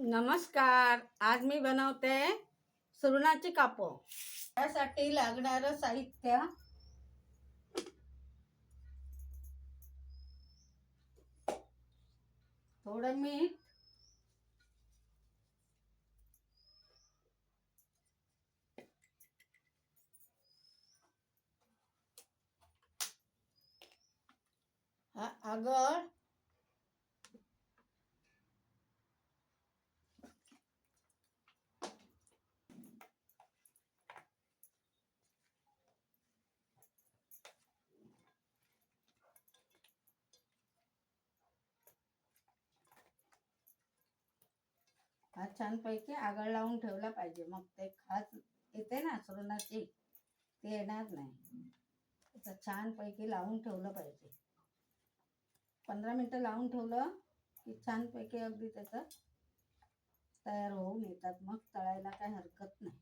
नमस्कार. आज मी बनवते सुरणाची कापो. त्यासाठी लागणारं साहित्य थोडं मीठ हा आगळ हा छानपैकी आगळ लावून ठेवला पाहिजे. मग ते खास येते ना सुरणाची ते येणार नाही. तर छानपैकी लावून ठेवलं पाहिजे. पंधरा मिनटं लावून ठेवलं की छानपैकी अगदी त्याचं तयार होऊन येतात. मग तळायला काही हरकत नाही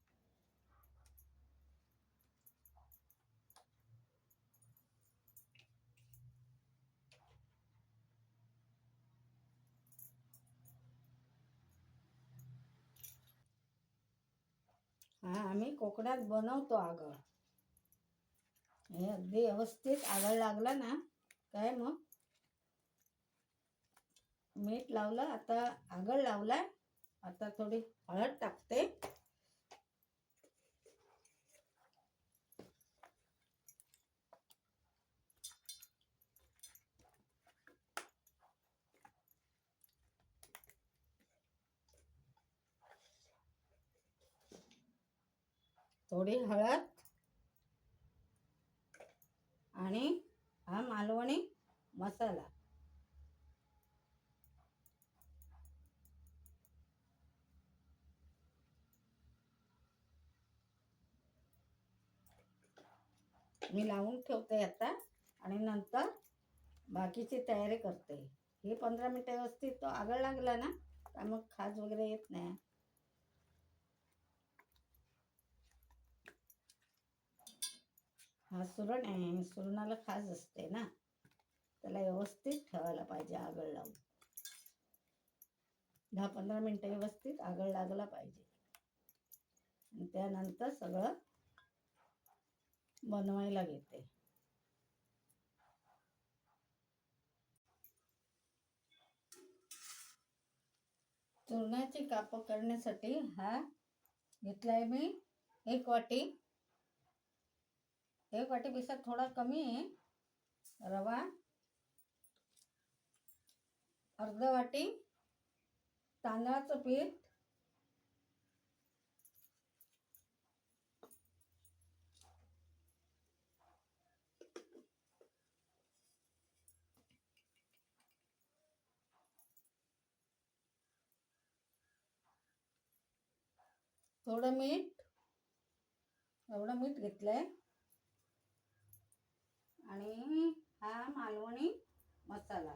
हा आम्ही कोकणात बनवतो आगळ हे अगदी व्यवस्थित आगळ लागला ना. काय मग? मीठ लावलं आता आगळ लावलाय. आता थोडी हळद टाकते. थोडी हळद आणि हा मालवणी मसाला. मी लावून ठेवते आता आणि नंतर बाकीची तयारी करते. हे पंधरा मिनटं व्यवस्थित तो आगळ लागला ना तर मग खाज वगैरे येत नाही. हा सुरण आहे सुरणाला खास असते ना. त्याला व्यवस्थित ठेवायला पाहिजे आगळ लावून. दहा पंधरा मिनटं व्यवस्थित आगळ लागला पाहिजे. आणि त्यानंतर सगळं बनवायला घेते. चुरण्याची कापं करण्यासाठी हा घेतलाय मी एक वाटी. एक वाटीपेक्षा थोडा कमी आहे. रवा. अर्ध वाटी तांदळाचं पीठ. थोडं मीठ. एवढं मीठ घेतलंय. आणि हा मालवणी मसाला.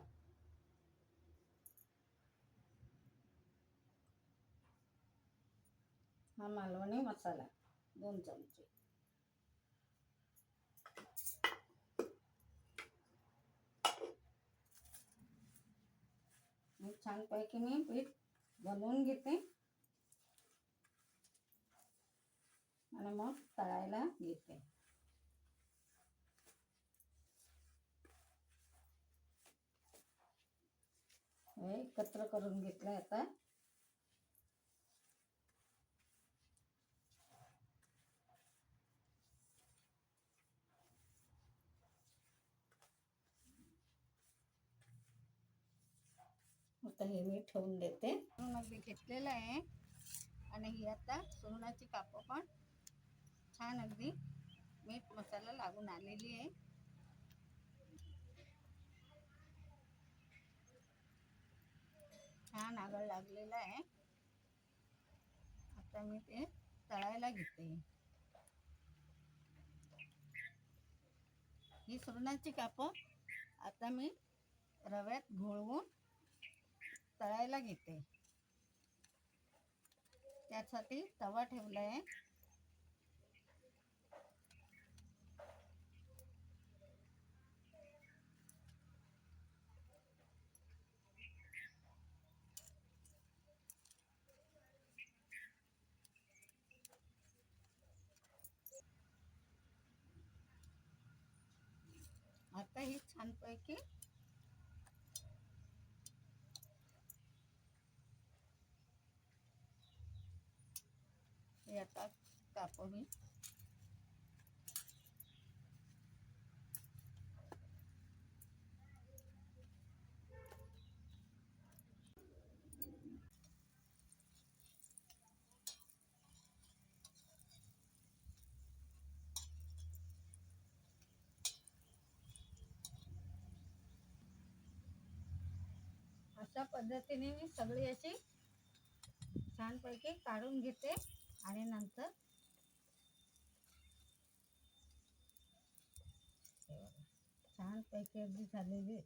हा मालवणी मसाला दोन चमचे. छानपैकी मी पीठ बनवून घेते. आणि मग तळायला घेते हे एकत्र करून घेतलं आता. आता हे मी ठेवून देते. मग मी घेतलेलं आहे. आणि ही आता सोनाची कापं पण छान अगदी मीठ मसाला लागून आलेली आहे. छान आगळ लागलेला आहे. आता मी ते तळायला घेते. ही सुरणाची कापं आता मी रव्यात घोळवून तळायला घेते. त्यासाठी तवा ठेवला आहे ही छानपैकी. हे आता कापू अशा पद्धतीने मी सगळी अशी छानपैकी काढून घेते आणि नंतर छानपैकी अगदी झालेली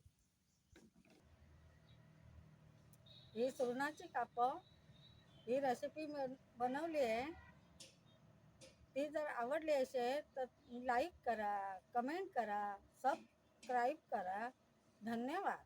ही सुरणाची कापं ही रेसिपी बनवली आहे. ती जर आवडली असेल तर लाईक करा कमेंट करा सबस्क्राईब करा. धन्यवाद.